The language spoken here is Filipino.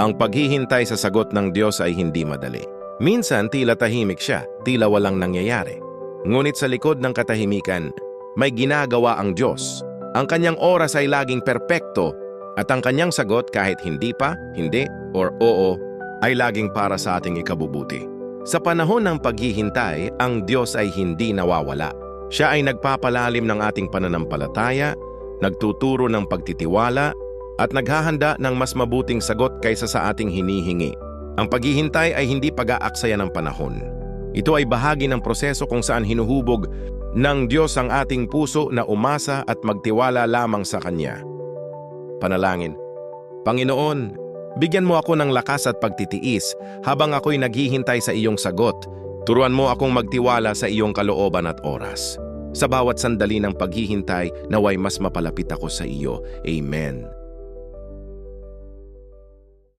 Ang paghihintay sa sagot ng Diyos ay hindi madali. Minsan tila tahimik siya, tila walang nangyayari. Ngunit sa likod ng katahimikan, may ginagawa ang Diyos. Ang kanyang oras ay laging perpekto at ang kanyang sagot kahit hindi pa, hindi, or oo, ay laging para sa ating ikabubuti. Sa panahon ng paghihintay, ang Diyos ay hindi nawawala. Siya ay nagpapalalim ng ating pananampalataya, nagtuturo ng pagtitiwala, at naghahanda ng mas mabuting sagot kaysa sa ating hinihingi. Ang paghihintay ay hindi pag-aaksaya ng panahon. Ito ay bahagi ng proseso kung saan hinuhubog ng Diyos ang ating puso na umasa at magtiwala lamang sa Kanya. Panalangin, Panginoon, bigyan mo ako ng lakas at pagtitiis habang ako'y naghihintay sa iyong sagot. Turuan mo akong magtiwala sa iyong kalooban at oras. Sa bawat sandali ng paghihintay, naway mas mapalapit ako sa iyo. Amen.